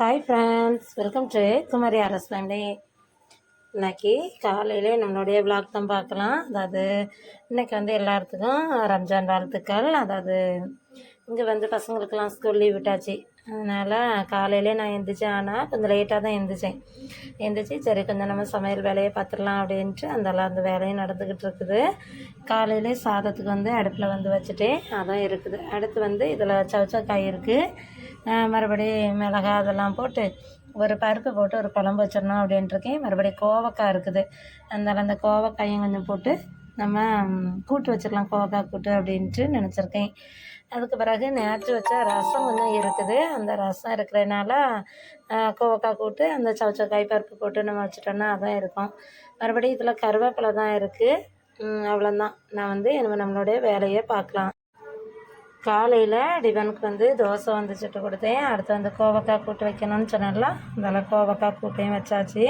Hi friends welcome to Kumari Aras family இன்னைக்கு காலையிலே நம்மளுடைய விளாக் தான் பார்க்கலாம். அதாவது இன்னைக்கு வந்து எல்லாத்துக்கும் ரம்ஜான் வாழ்த்துக்கள். அதாவது இங்கே வந்து பசங்களுக்கெல்லாம் ஸ்கூல் லீவ் விட்டாச்சு. அதனால் காலையிலே நான் எந்திரிச்சேன் ஆனால் கொஞ்சம் லேட்டாக தான் எந்திரிச்சேன். எந்திரிச்சு சரி கொஞ்சம் நம்ம சமையல் வேலையை பார்த்துடலாம் அப்படின்ட்டு அந்தளவு அந்த வேலையும் நடந்துக்கிட்டு இருக்குது. காலையிலே சாதத்துக்கு வந்து அடுப்பில் வந்து வச்சுட்டேன். அதான் இருக்குது. அடுத்து வந்து இதில் சவுச்சக்காய் இருக்குது மறுபடி மிளகா அதெல்லாம் போட்டு ஒரு பருப்பு போட்டு ஒரு குழம்பு வச்சிடணும் அப்படின்ட்டுருக்கேன். மறுபடி கோவக்காய் இருக்குது. அதனால் அந்த கோவக்காயும் கொஞ்சம் போட்டு நம்ம கூட்டு வச்சிடலாம் கோவக்காய் கூட்டு அப்படின்ட்டு நினச்சிருக்கேன். அதுக்கு பிறகு நேற்று வச்ச ரசம் கொஞ்சம் இருக்குது. அந்த ரசம் இருக்கிறதுனால கோவக்காய் கூட்டு அந்த சவுச்சக்காய் பருப்பு போட்டு நம்ம வச்சிட்டோம்னா அதான் இருக்கும். மறுபடியும் இதில் கருவேப்பிலை தான் இருக்குது அவ்வளோதான் நான் வந்து நம்ம நம்மளுடைய வேலையை பார்க்கலாம். காலையில் டிவனுக்கு வந்து தோசை வந்து சுட்டு கொடுத்தேன். அடுத்து வந்து கோவக்காய் கூட்டு வைக்கணும்னு சொன்னேன்ல. அதனால் கோவக்காய் கூட்டையும் வச்சாச்சு.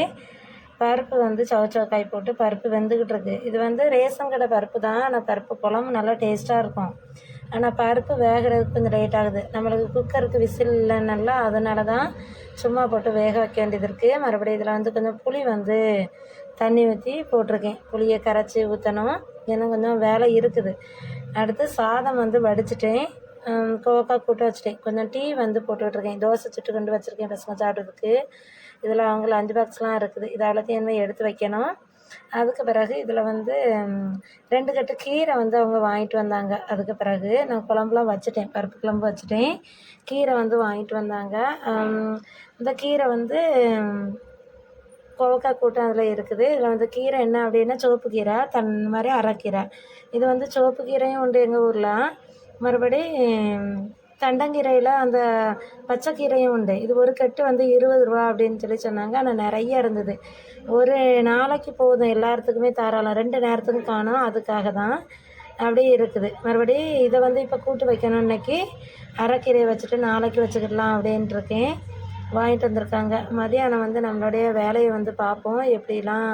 பருப்பு வந்து சவுச்சவுக்காய் போட்டு பருப்பு வெந்துக்கிட்டு இருக்கு. இது வந்து ரேஷன் கடை பருப்பு தான். ஆனால் பருப்பு குழம்பு நல்லா டேஸ்ட்டாக இருக்கும். ஆனால் பருப்பு வேகிறதுக்கு கொஞ்சம் லேட் ஆகுது. நம்மளுக்கு குக்கருக்கு விசில் இல்லைன்னா அதனால தான் சும்மா போட்டு வேக வைக்க வேண்டியது இருக்குது மறுபடியும் இதில் வந்து கொஞ்சம் புளி வந்து தண்ணி ஊற்றி போட்டிருக்கேன். புளியை கரைச்சி ஊற்றணும் ஏன்னா கொஞ்சம் வேலை இருக்குது. அடுத்து சாதம் வந்து வடிச்சிட்டேன். கோக்கா கோவக்காய் கூட்டு வச்சுட்டேன். கொஞ்சம் டீ வந்து போட்டுட்ருக்கேன் தோசை சுட்டு கொண்டு வச்சுருக்கேன் பசங்க சாப்பிட்றதுக்கு. இதில் அவங்க லஞ்ச் பாக்ஸ்லாம் இருக்குது. இதை அவ்வளோத்தையும் எடுத்து வைக்கணும். அதுக்கு பிறகு இதில் வந்து ரெண்டு கட்டு கீரை வந்து அவங்க வாங்கிட்டு வந்தாங்க. அதுக்கு பிறகு நான் குழம்புலாம் வச்சுட்டேன். பருப்பு குழம்பு வச்சுட்டேன். கீரை வந்து வாங்கிட்டு வந்தாங்க. இந்த கீரை வந்து கோவக்காய் கூட்டம் அதில் இருக்குது. இதில் வந்து கீரை என்ன அப்படின்னா சிவப்பு கீரை தன் மாதிரி அரைக்கீரை. இது வந்து சிவப்பு கீரையும் உண்டு எங்கள் ஊரில். மறுபடி தண்டங்கீரையில் அந்த பச்சைக்கீரையும் உண்டு. இது ஒரு கட்டு வந்து இருபது ரூபா அப்படின்னு சொல்லி சொன்னாங்க. ஆனால் நிறைய இருந்தது. ஒரு நாளைக்கு போதும் எல்லாத்துக்குமே தாராளம். ரெண்டு நேரத்துக்கும் காணும். அதுக்காக தான் அப்படியே இருக்குது. மறுபடி இதை வந்து இப்போ கூட்டு வைக்கணும் இன்னைக்கு. அரைக்கீரையை வச்சுட்டு நாளைக்கு வச்சுக்கிடலாம் அப்படின்ட்டுருக்கேன் வாங்கிட்டு வந்திருக்காங்க. மதியானம் வந்து நம்மளுடைய வேலையை வந்து பார்ப்போம். எப்படிலாம்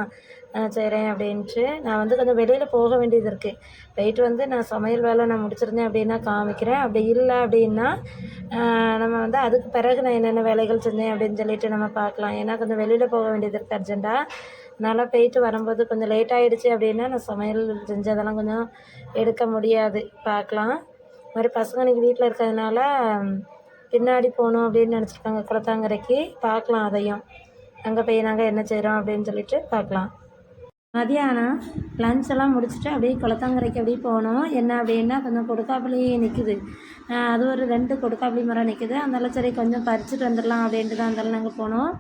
செய்கிறேன் அப்படின்ட்டு நான் வந்து கொஞ்சம் வெளியில் போக வேண்டியது இருக்குது போயிட்டு வந்து நான் சமையல் வேலை நான் முடிச்சிருந்தேன் அப்படின்னா காமிக்கிறேன். அப்படி இல்லை அப்படின்னா நம்ம வந்து அதுக்கு பிறகு நான் என்னென்ன வேலைகள் செஞ்சேன் அப்படின்னு சொல்லிட்டு நம்ம பார்க்கலாம். ஏன்னா கொஞ்சம் வெளியில் போக வேண்டியது இருக்குது அர்ஜென்ட்டாக அதனால் போயிட்டு வரும்போது கொஞ்சம் லேட் ஆகிடுச்சு அப்படின்னா நான் சமையல் செஞ்சதெல்லாம் கொஞ்சம் எடுக்க முடியாது. பார்க்கலாம். இது மாதிரி பசங்க இன்றைக்கி வீட்டில் இருக்கிறதுனால பின்னாடி போகணும் அப்படின்னு நினச்சிருக்காங்க. குளத்தாங்கரைக்கு பார்க்கலாம் அதையும். அங்கே போய் நாங்கள் என்ன செய்கிறோம் அப்படின்னு சொல்லிட்டு பார்க்கலாம். மதியானம் லஞ்ச் எல்லாம் முடிச்சுட்டு அப்படியே குளத்தாங்கரைக்கு அப்படியே போனோம். என்ன அப்படின்னா கொஞ்சம் கொடுக்காப்புளி நிற்குது அது ஒரு ரெண்டு கொடுக்காப்புளி மரம் நிற்குது அதனால சரி கொஞ்சம் பறிச்சுட்டு வந்துடலாம் அப்படின்ட்டு தான் இருந்தாலும் நாங்கள் போனோம்.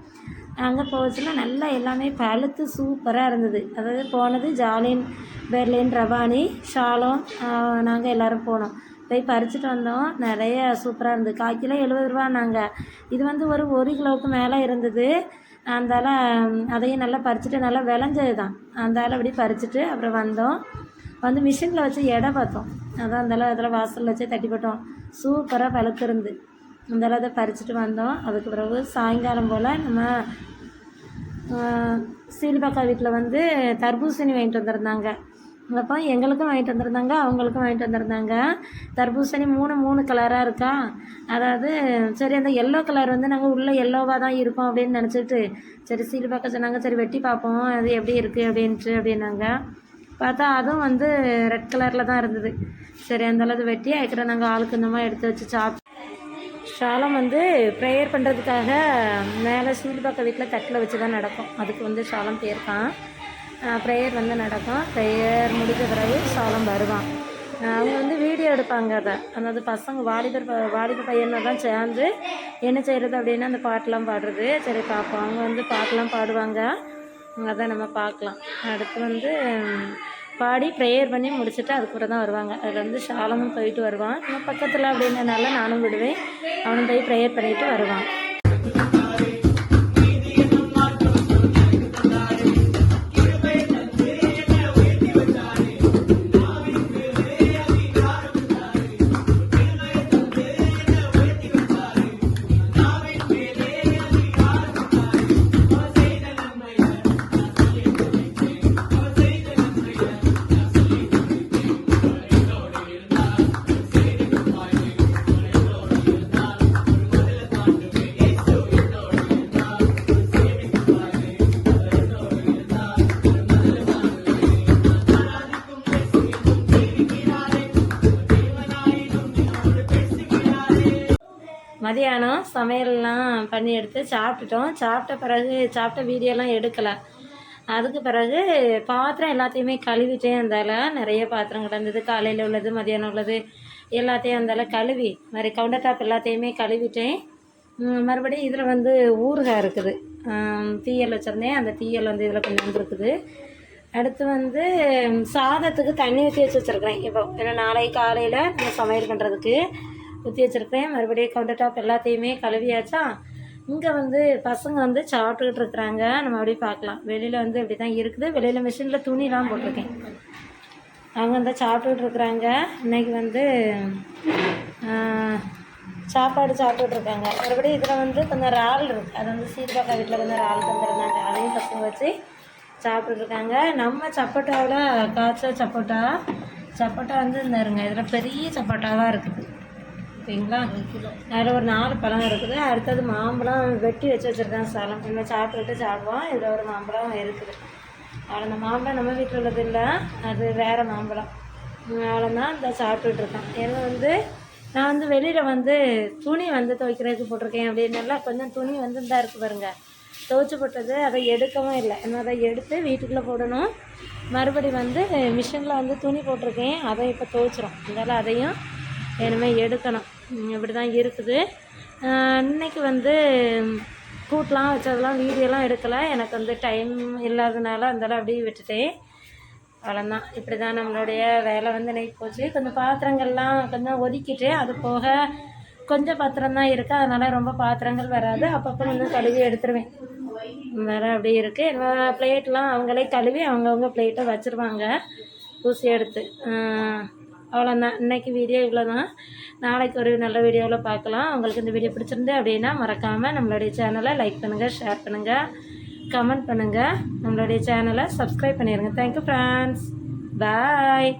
அங்கே போச்சுன்னா நல்லா எல்லாமே பழுத்து சூப்பராக இருந்தது. அதாவது போனது ஜாலின் பெர்லின் ரவானி ஷாலம் நாங்கள் எல்லோரும் போனோம். போய் பறிச்சுட்டு வந்தோம். நிறைய சூப்பராக இருந்தது. கால் கிலோ எழுபது ரூபா நாங்கள் இது வந்து ஒரு ஒரு கிலோவுக்கு மேலே இருந்தது. அதனால் அதையும் நல்லா பறிச்சுட்டு நல்லா விளைஞ்சது தான் அந்தால அப்படி பறிச்சுட்டு அப்புறம் வந்தோம். வந்து மிஷினில் வச்சு எடை பார்த்தோம். அதான் அந்தால அதில் வாசலில் வச்சு தட்டி போட்டோம். சூப்பராக பழுத்திருந்து அந்தால அதை பறிச்சுட்டு வந்தோம். அதுக்கு பிறகு சாயங்காலம் போல் நம்ம சீனிபாக்கா வீட்டில் வந்து தர்பூசணி வாங்கிட்டு வந்திருந்தாங்க. அப்போ எங்களுக்கும் வாங்கிட்டு வந்திருந்தாங்க அவங்களுக்கும் வாங்கிட்டு வந்திருந்தாங்க. தர்பூசணி மூணு மூணு கலராக இருக்கா? அதாவது சரி அந்த எல்லோ கலர் வந்து நாங்கள் உள்ளே எல்லோவாக தான் இருக்கும் அப்படின்னு நினச்சிட்டு சரி சீல் பார்க்க சொன்னாங்க சரி வெட்டி பார்ப்போம் அது எப்படி இருக்குது அப்படின்ட்டு அப்படின்னாங்க. பார்த்தா அதுவும் வந்து ரெட் கலரில் தான் இருந்தது. சரி அந்தளவு வெட்டி அதுக்கப்புறம் நாங்கள் ஆளுக்கு இந்த மாதிரி எடுத்து வச்சு சாப்பிட்டு ஷாலம் வந்து ப்ரேயர் பண்ணுறதுக்காக மேலே சீல்பாக்க வீட்டில் தட்டில் வச்சு தான் நடக்கும். அதுக்கு வந்து ஷாலம் போயிருக்கான் ப்ரேயர் வந்து நடக்கும். ப்ரேயர் முடிஞ்ச பிறகு சாலம் வருவான். அவங்க வந்து வீடியோ எடுப்பாங்க அதை. அதாவது பசங்க வாலிபர் வாலிபர் பையனை தான் சேர்ந்து என்ன செய்கிறது அப்படின்னா அந்த பாட்டெலாம் பாடுறது. சரி பார்ப்போம் அவங்க வந்து பாட்டெலாம் பாடுவாங்க. அதான் நம்ம பார்க்கலாம். அடுத்து வந்து பாடி ப்ரேயர் பண்ணி முடிச்சுட்டு அதுக்கப்புறம் தான் வருவாங்க. அதில் வந்து ஷாலமும் போயிட்டு வருவான். நம்ம பக்கத்தில் அப்படின்றனால நானும் விடுவேன். அவனும் போய் ப்ரேயர் பண்ணிவிட்டு வருவான். மதியானம் சமையல்லாம் பண்ணி எடுத்து சாப்பிட்டுட்டோம். சாப்பிட்ட பிறகு சாப்பிட்ட வீடியோலாம் எடுக்கலை. அதுக்கு பிறகு பாத்திரம் எல்லாத்தையுமே கழுவிட்டே இருந்தால நிறைய பாத்திரம் கிடந்தது. காலையில் உள்ளது மதியானம் உள்ளது எல்லாத்தையும் இருந்தால கழுவி மாதிரி கவுண்டர் டாப் எல்லாத்தையுமே கழுவிட்டேன். மறுபடியும் இதில் வந்து ஊறுகாய் இருக்குது. தீயல் வச்சுருந்தேன். அந்த தீயல் வந்து இதில் கொஞ்சம் வந்துருக்குது. அடுத்து வந்து சாதத்துக்கு தண்ணி ஊற்றி வச்சு வச்சுருக்கிறேன். இப்போ ஏன்னா நாளைக்கு காலையில் சமையல் பண்ணுறதுக்கு ஊற்றி வச்சுருக்கிறேன். மறுபடியும் கவுண்டர் டாப் எல்லாத்தையுமே கழுவியாச்சா? இங்கே வந்து பசங்க வந்து சாப்பிட்டுக்கிட்டு இருக்கிறாங்க. நம்ம அப்படியே பார்க்கலாம். வெளியில் வந்து இப்படி தான் இருக்குது. வெளியில் மிஷினில் துணிலாம் போட்டிருக்கேன். அவங்க வந்து சாப்பிட்டுக்கிட்டு இருக்கிறாங்க. இன்னைக்கு வந்து சாப்பாடு சாப்பிட்டுட்டு இருக்காங்க. மறுபடியும் இதில் வந்து கொஞ்சம் இறால் இருக்குது அது வந்து சீர்பாக்கா வீட்டில் கொஞ்சம் இறால் தந்துருந்தாங்க. அதையும் பசங்க வச்சு சாப்பிட்டுட்டுருக்காங்க நம்ம சப்போட்டாவில் காய்ச்ச சப்போட்டா. சப்போட்டா வந்து இருந்தாருங்க இதில் பெரிய சப்போட்டாவாக இருக்குது. ஓகேங்களா அதில் ஒரு நாலு பழம் இருக்குது. அடுத்தது மாம்பழம் வெட்டி வச்சு வச்சுருக்கேன் சாலம் நம்ம சாப்பிட்டுட்டு சாப்பிடுவோம். இதில் ஒரு மாம்பழம் இருக்குது. அவ்வளோ அந்த மாம்பழம் நம்ம வீட்டில் உள்ளது இல்லை. அது வேறு மாம்பழம். அவ்வளோதான் இந்த சாப்பிட்டுட்ருக்கேன் ஏன்னா வந்து நான் வந்து வெளியில் வந்து துணி வந்து துவைக்கிறதுக்கு போட்டிருக்கேன் அப்படின்னால கொஞ்சம் துணி வந்து இந்த இருக்குது பாருங்க. துவைச்சி போட்டது அதை எடுக்கவும் இல்லை. என்ன அதை எடுத்து வீட்டுக்குள்ளே போடணும். மறுபடி வந்து மிஷினில் வந்து துணி போட்டிருக்கேன். அதை இப்போ துவைச்சிரும். இருந்தாலும் அதையும் இனிமேல் எடுக்கணும். இப்படி தான் இருக்குது. இன்றைக்கி இன்னைக்கு வந்து கூட்டெலாம் வச்சதெல்லாம் வீடியோலாம் எடுக்கலை. எனக்கு வந்து டைம் இல்லாதனால அந்தளவு அப்படியே விட்டுட்டேன். அவ்வளோதான் இப்படி தான் நம்மளுடைய வேலை வந்து நைட் போச்சு. கொஞ்சம் பாத்திரங்கள்லாம் கொஞ்சம் ஒதுக்கிட்டு அது போக கொஞ்சம் பாத்திரம் தான் இருக்குது அதனால் ரொம்ப பாத்திரங்கள் வராது. அப்பப்போ வந்து கழுவி எடுத்துருவேன். வேறு அப்படி இருக்குது என்னோடய பிளேட்லாம் அவங்களே கழுவி அவங்கவுங்க பிளேட்டை வச்சுருவாங்க. ஊசி எடுத்து. அவ்வளோதான் இன்றைக்கி வீடியோ இவ்வளோ தான் நாளைக்கு ஒரு நல்ல வீடியோவில் பார்க்கலாம். உங்களுக்கு இந்த வீடியோ பிடிச்சிருந்து அப்படின்னா மறக்காமல் நம்மளுடைய சேனலை லைக் பண்ணுங்கள் ஷேர் பண்ணுங்கள் கமெண்ட் பண்ணுங்கள் நம்மளுடைய சேனலை சப்ஸ்கிரைப் பண்ணிடுங்க தேங்க்யூ ஃப்ரெண்ட்ஸ் பாய்